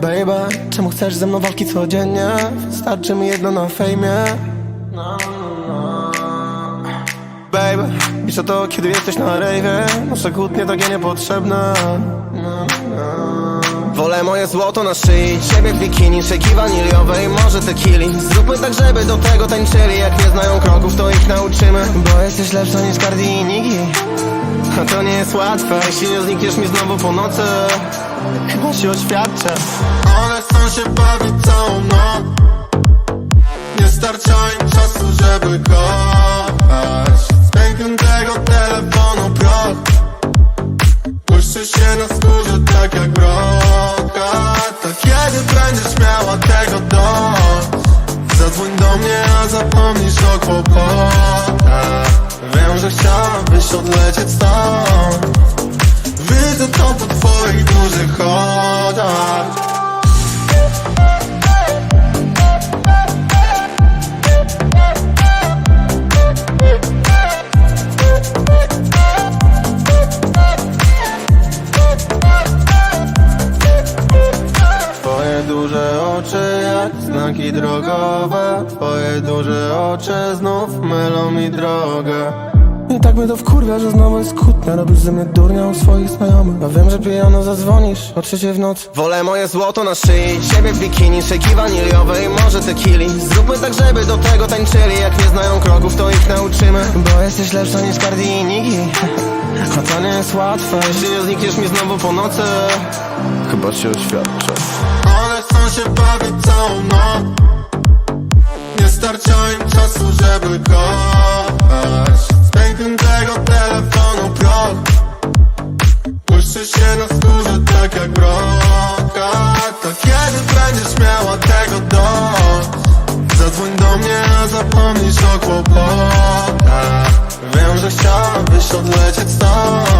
Baby, czemu chcesz ze mną walki codziennie? Wystarczy mi jedno na fejmie no, no. Baby, piszę to kiedy jesteś na rejwie Nasze kłótnie takie niepotrzebne no, no. Moje złoto na szyi. Ciebie w bikini, szejki waniliowej Może tequili. Zróbmy tak, żeby do tego tańczyli. Jak nie znają kroków, to ich nauczymy. Bo jesteś lepsza niż Cardi i Niki a to nie jest łatwe, jeśli nie znikniesz mi znowu po nocy Chyba się oświadczę. One chcą się bawić całą noc. Nie starcza im czasu, żeby kochać. Z pękniętego telefonu proch. Błyszczy się na skórze tak jak To kiedy będziesz miała tego dość? Zadzwoń do mnie, a zapomnisz o kłopotach. Wiem, że chciałabyś odlecieć stąd znaki drogowe Twoje duże oczy znów mylą mi drogę. I tak mnie to wkurwia, że znowu jest kłótnia. Robisz ze mnie durnia u swoich znajomych. A wiem, że pijano zadzwonisz o trzeciej w nocy. Wolę moje złoto na szyi Ciebie w bikini, szejki waniliowej Może tequili Zróbmy tak, żeby do tego tańczyli. Jak nie znają kroków, to ich nauczymy. Bo jesteś lepsza niż Cardi i Niki A to nie jest łatwe. Jeśli nie znikniesz mi znowu po nocy Chyba się oświadczę. One chcą się bawić całą noc. Nie starcza im czasu, żeby kochać Z pękniętego telefonu proch. Błyszczy się na skórze tak jak broka. To kiedy będziesz miała tego dość? Zadzwoń do mnie, a zapomnisz o kłopotach. Wiem, że chciałabyś odlecieć stąd